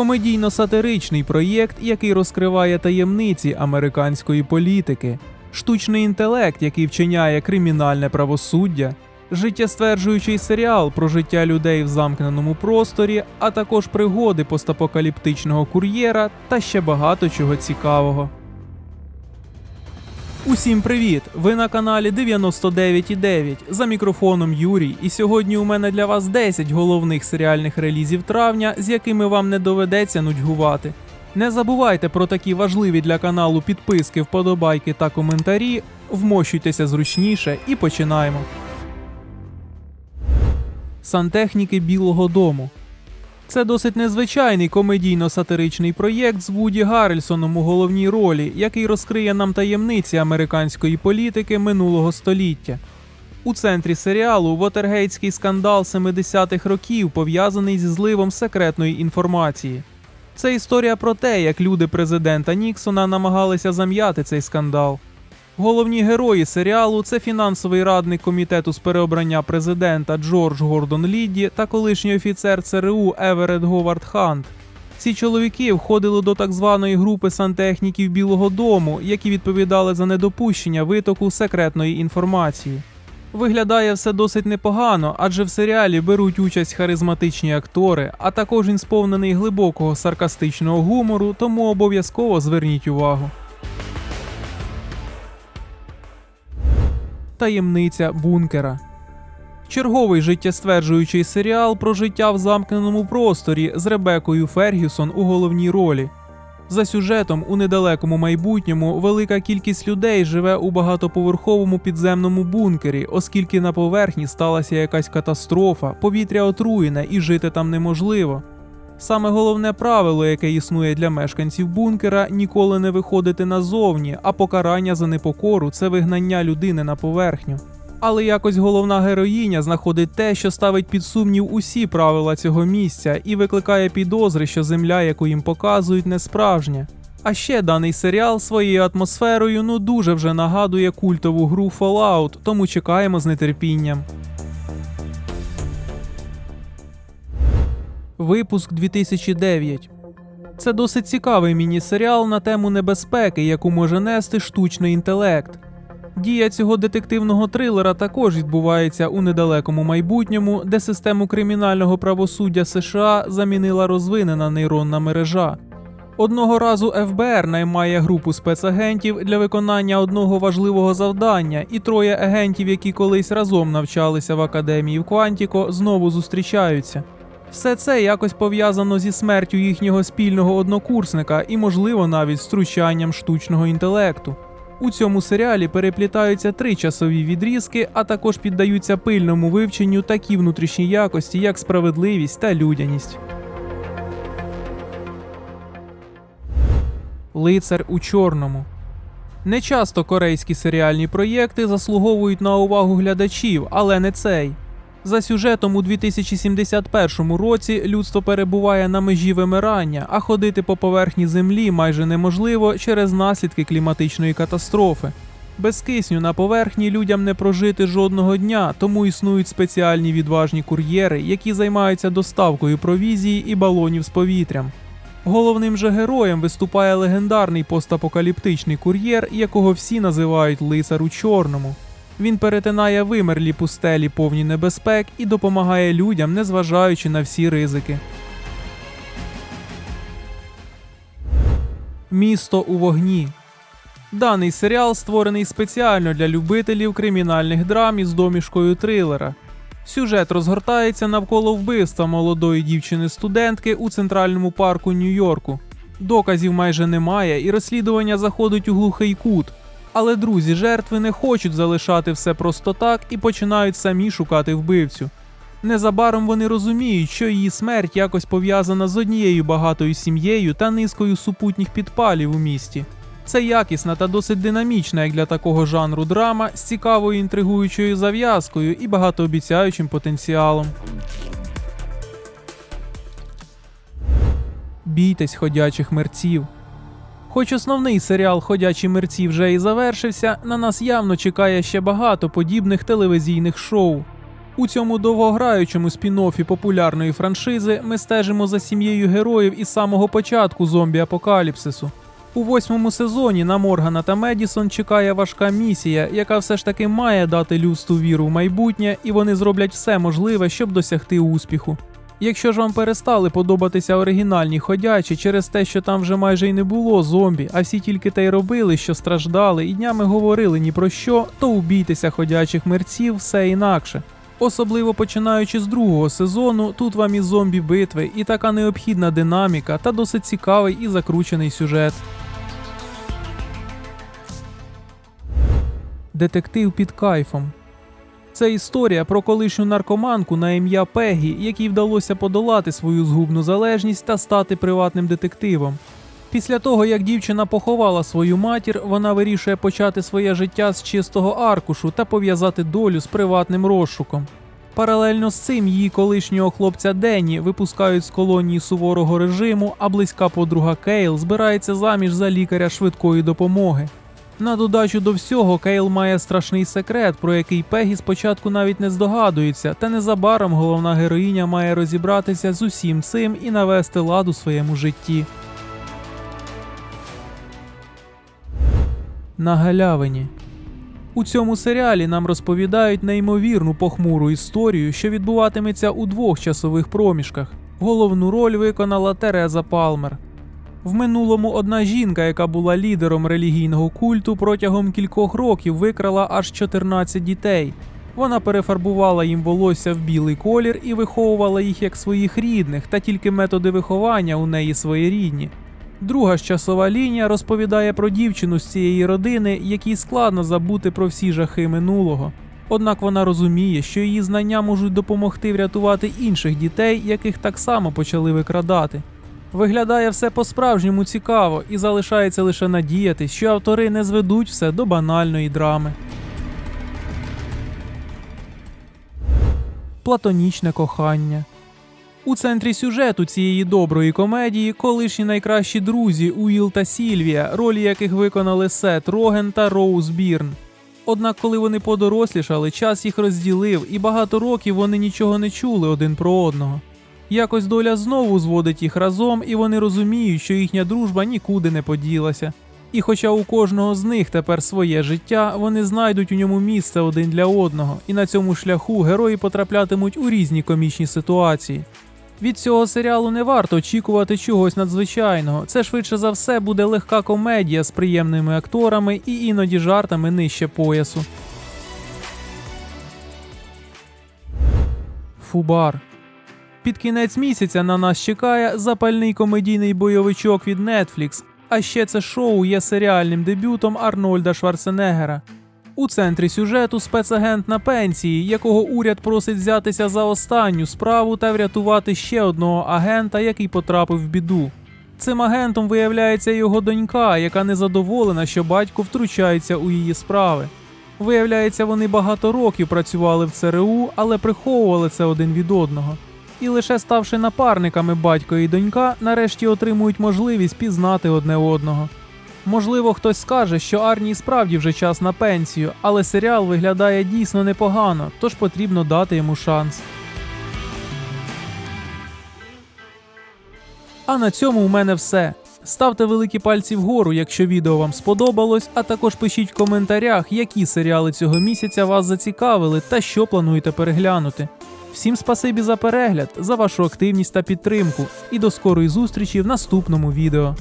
комедійно-сатиричний проєкт, який розкриває таємниці американської політики, штучний інтелект, який вчиняє кримінальне правосуддя, життєстверджуючий серіал про життя людей в замкненому просторі, а також пригоди постапокаліптичного кур'єра та ще багато чого цікавого. Усім привіт! Ви на каналі 99.9. За мікрофоном Юрій, і сьогодні у мене для вас 10 головних серіальних релізів травня, з якими вам не доведеться нудьгувати. Не забувайте про такі важливі для каналу підписки, вподобайки та коментарі. Вмощуйтеся зручніше і починаємо. Сантехніки Білого Дому. Це досить незвичайний комедійно-сатиричний проєкт з Вуді Гаррельсоном у головній ролі, який розкриє нам таємниці американської політики минулого століття. У центрі серіалу Вотергейтський скандал 70-х років пов'язаний зі зливом секретної інформації. Це історія про те, як люди президента Ніксона намагалися зам'яти цей скандал. Головні герої серіалу це фінансовий радник комітету з переобрання президента Джордж Гордон Лідді та колишній офіцер ЦРУ Еверет Говард Хант. Ці чоловіки входили до так званої групи сантехніків Білого Дому, які відповідали за недопущення витоку секретної інформації. Виглядає все досить непогано, адже в серіалі беруть участь харизматичні актори, а також він сповнений глибокого саркастичного гумору, тому обов'язково зверніть увагу. Таємниця бункера. Черговий життєстверджуючий серіал про життя в замкненому просторі з Ребекою Фергюсон у головній ролі. За сюжетом, у недалекому майбутньому велика кількість людей живе у багатоповерховому підземному бункері, оскільки на поверхні сталася якась катастрофа, повітря отруєне і жити там неможливо. Саме головне правило, яке існує для мешканців бункера, ніколи не виходити назовні, а покарання за непокору це вигнання людини на поверхню. Але якось головна героїня знаходить те, що ставить під сумнів усі правила цього місця і викликає підозри, що земля, яку їм показують, не справжня. А ще даний серіал своєю атмосферою ну дуже вже нагадує культову гру Fallout, тому чекаємо з нетерпінням. Випуск 2009. Це досить цікавий міні-серіал на тему небезпеки, яку може нести штучний інтелект. Дія цього детективного трилера також відбувається у недалекому майбутньому, де систему кримінального правосуддя США замінила розвинена нейронна мережа. Одного разу ФБР наймає групу спецагентів для виконання одного важливого завдання, і троє агентів, які колись разом навчалися в академії в Квантіко, знову зустрічаються. Все це якось пов'язано зі смертю їхнього спільного однокурсника і, можливо, навіть з втручанням штучного інтелекту. У цьому серіалі переплітаються три часові відрізки, а також піддаються пильному вивченню такі внутрішні якості, як справедливість та людяність. Лицар у чорному. Нечасто корейські серіальні проєкти заслуговують на увагу глядачів, але не цей. За сюжетом у 2071 році людство перебуває на межі вимирання, а ходити по поверхні землі майже неможливо через наслідки кліматичної катастрофи. Без кисню на поверхні людям не прожити жодного дня, тому існують спеціальні відважні кур'єри, які займаються доставкою провізії і балонів з повітрям. Головним же героєм виступає легендарний постапокаліптичний кур'єр, якого всі називають лицар у чорному. Він перетинає вимерлі пустелі повні небезпек і допомагає людям, незважаючи на всі ризики. Місто у вогні. Даний серіал створений спеціально для любителів кримінальних драм із домішкою трилера. Сюжет розгортається навколо вбивства молодої дівчини-студентки у центральному парку Нью-Йорку. Доказів майже немає, і розслідування заходить у глухий кут. Але друзі жертви не хочуть залишати все просто так і починають самі шукати вбивцю. Незабаром вони розуміють, що її смерть якось пов'язана з однією багатою сім'єю та низкою супутніх підпалів у місті. Це якісна та досить динамічна, як для такого жанру драма, з цікавою інтригуючою зав'язкою і багатообіцяючим потенціалом. Бійтесь ходячих мерців. Хоч основний серіал Ходячі мерці вже і завершився, на нас явно чекає ще багато подібних телевізійних шоу. У цьому довгограючому спін-оффі популярної франшизи ми стежимо за сім'єю героїв із самого початку зомбі-апокаліпсису. У восьмому сезоні на Моргана та Медісон чекає важка місія, яка все ж таки має дати людству віру в майбутнє, і вони зроблять все можливе, щоб досягти успіху. Якщо ж вам перестали подобатися оригінальні ходячі через те, що там вже майже й не було зомбі, а всі тільки те й робили, що страждали, і днями говорили ні про що, то убійтеся ходячих мерців все інакше. Особливо починаючи з другого сезону, тут вам і зомбі битви, і така необхідна динаміка та досить цікавий і закручений сюжет. Детектив під кайфом. Це історія про колишню наркоманку на ім'я Пегі, якій вдалося подолати свою згубну залежність та стати приватним детективом. Після того, як дівчина поховала свою матір, вона вирішує почати своє життя з чистого аркушу та пов'язати долю з приватним розшуком. Паралельно з цим її колишнього хлопця Денні випускають з колонії суворого режиму, а близька подруга Кейл збирається заміж за лікаря швидкої допомоги. На додачу до всього, Кейл має страшний секрет, про який Пегі спочатку навіть не здогадується, та незабаром головна героїня має розібратися з усім цим і навести лад у своєму житті. На галявині. У цьому серіалі нам розповідають неймовірну похмуру історію, що відбуватиметься у двох часових проміжках. Головну роль виконала Тереза Палмер. В минулому одна жінка, яка була лідером релігійного культу, протягом кількох років викрала аж 14 дітей. Вона перефарбувала їм волосся в білий колір і виховувала їх як своїх рідних, та тільки методи виховання у неї своєрідні. Друга ж часова лінія розповідає про дівчину з цієї родини, якій складно забути про всі жахи минулого. Однак вона розуміє, що її знання можуть допомогти врятувати інших дітей, яких так само почали викрадати. Виглядає все по-справжньому цікаво, і залишається лише надіятись, що автори не зведуть все до банальної драми. Платонічне кохання. У центрі сюжету цієї доброї комедії колишні найкращі друзі Уіл та Сільвія, ролі яких виконали Сет Роген та Роуз Бірн. Однак, коли вони подорослішали, час їх розділив, і багато років вони нічого не чули один про одного. Якось доля знову зводить їх разом, і вони розуміють, що їхня дружба нікуди не поділася. І хоча у кожного з них тепер своє життя, вони знайдуть у ньому місце один для одного, і на цьому шляху герої потраплятимуть у різні комічні ситуації. Від цього серіалу не варто очікувати чогось надзвичайного. Це швидше за все буде легка комедія з приємними акторами і іноді жартами нижче поясу. Фубар. Під кінець місяця на нас чекає запальний комедійний бойовичок від Netflix, а ще це шоу є серіальним дебютом Арнольда Шварценеггера. У центрі сюжету спецагент на пенсії, якого уряд просить взятися за останню справу та врятувати ще одного агента, який потрапив в біду. Цим агентом виявляється його донька, яка незадоволена, що батько втручається у її справи. Виявляється, вони багато років працювали в ЦРУ, але приховували це один від одного. І лише ставши напарниками батько і донька, нарешті отримують можливість пізнати одне одного. Можливо, хтось скаже, що Арні справді вже час на пенсію, але серіал виглядає дійсно непогано, тож потрібно дати йому шанс. А на цьому у мене все. Ставте великі пальці вгору, якщо відео вам сподобалось, а також пишіть в коментарях, які серіали цього місяця вас зацікавили та що плануєте переглянути. Всім спасибі за перегляд, за вашу активність та підтримку, і до скорої зустрічі в наступному відео.